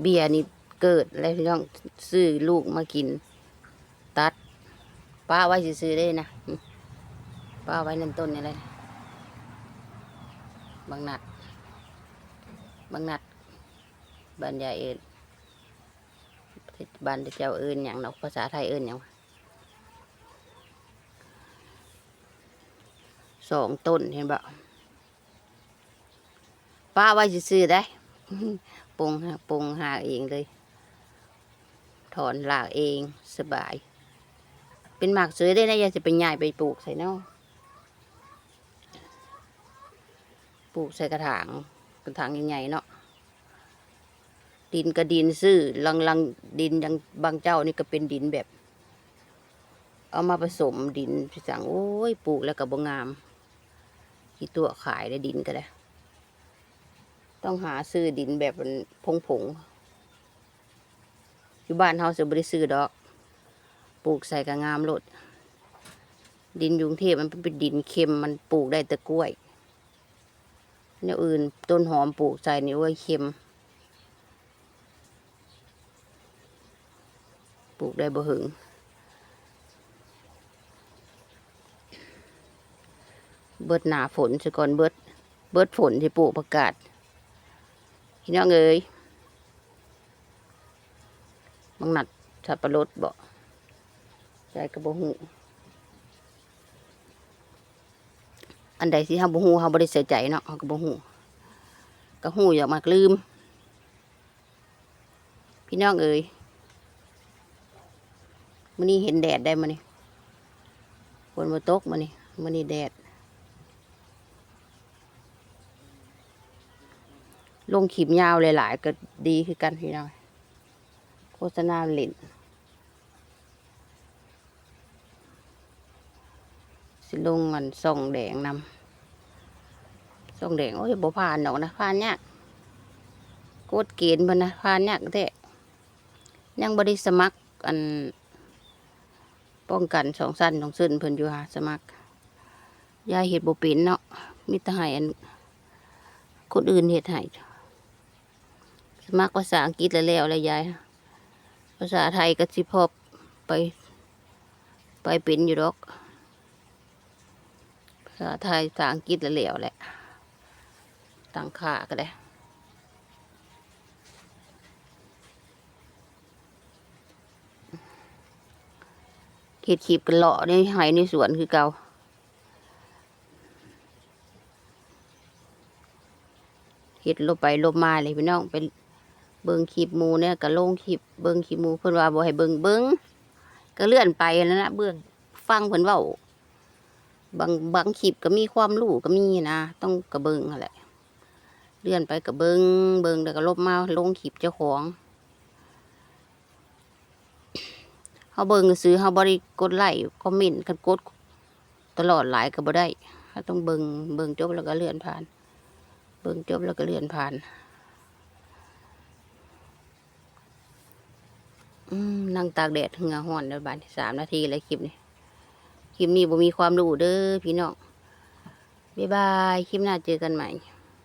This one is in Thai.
เบียร์นี่เกิดแล้วพี่น้องซื้อลูกมากิน ตัดป้าไว้ซื้อได้นะป้าไว้นั่นต้นนี่เลยบางนัดบางนัดบรรยายเอิญบ้านเจ้าเอิญอย่างนาะภาษาไทยเอิญอย่างสองต้นเห็นบ่ป้าไว้ซื้อได้ ปรุงหาปรุงหาเองเลย ถอนหลากเองสบาย เป็นหมากซื้อได้นะอยากจะไปใหญ่ไปปลูกใส่เนาะปลูกใส่กระถางกระถางใหญ่ๆเนาะดินก็ดินซื้อลังลังๆดินยังบางเจ้านี่ก็เป็นดินแบบ เอามาผสมดินพี่สั่งโอ้ยปลูกแล้วก็บ่งามกี่ตัวขายได้ดินก็ได้ ต้องหาซื้อดินแบบมันพงผงอยู่บ้านเฮาจะบริซื้อดอก ปลูกใส่กระงามโลดดินยุงเทพมันเป็นดินเค็มมันปลูกได้แต่กล้วยแนวอื่นต้นหอมปลูกใส่นี่โอ้ยเค็ม ปลูกได้บ่หึงเบิดหนาฝนซะก่อนเบิด เบิดฝนที่ปลูกประกาศ พี่น้องเอ้ยบางนัดสับปะรดบ่ใจกระบหูอันใดที่เฮาบ่ฮู้เฮาบ่ได้ใส่ใจเนาะเฮาก็บ่ฮู้ก็ฮู้อยากมากลืม พี่น้องเอ้ยมื้อนี้เห็นแดดได้มื้อนี้ฝนบ่ตกมื้อนี้มื้อนี้แดด ลงขีบยาวหลายๆก็ดีคือกันพี่น้องโฆษณาเล่นสิลงอันส่องแดงนำส่องแดงโอ้ยบ่ผ่านดอกนะผ่านยากกดเกณฑ์เพิ่นนะผ่านยากแท้ยังบ่ได้สมัครอัน ป้องกันสองสั้นสองซึ้นเพิ่นอยู่หาสมัครยายเฮ็ดบ่เป็นเนาะมีแต่ให้อันคนอื่นเฮ็ดให้ สมัครภาษาอังกฤษแล้วแล้วยาย ภาษาไทยก็สิพอไป ไปเป็นอยู่ดอก ภาษาไทยภาษาอังกฤษแล้วแล้วแหละต่างค่าก็ได้เขีดขีบกันเลาะในไห้ในสวนคือเก่าเฮ็ดลบไปลบมาเลยพี่น้องไป เบิ่งคลิปหมูเนี่ยก็ลงคลิปเบิ่งคลิปหมูเพิ่นว่าบ่ให้เบิ่งเบิ่งก็เลื่อนไปแล้วนะเบิ่งฟังเพิ่นเว้าบางบางคลิปก็มีความรู้ก็มีนะต้องกระเบิงนั่นแหละเลื่อนไปก็เบิงเบิงแล้วก็ลบมาลงคลิปเจ้าของเฮาเบิงซื้อเฮาบ่ได้กดไลค์คอมเมนต์คันกดตลอดหลายก็บ่ได้เฮาต้องเบิงเบิงจบแล้วก็เลื่อนผ่าน เบิงจบแล้วก็เลื่อนผ่าน อืม นั่งตากแดดเหงาห่อนเดี๋ยวบานสามนาทีเลยคลิปนี้ คลิปนี้ผมมีความรู้เด้อพี่น้อง บ๊ายบาย คลิปหน้าเจอกันใหม่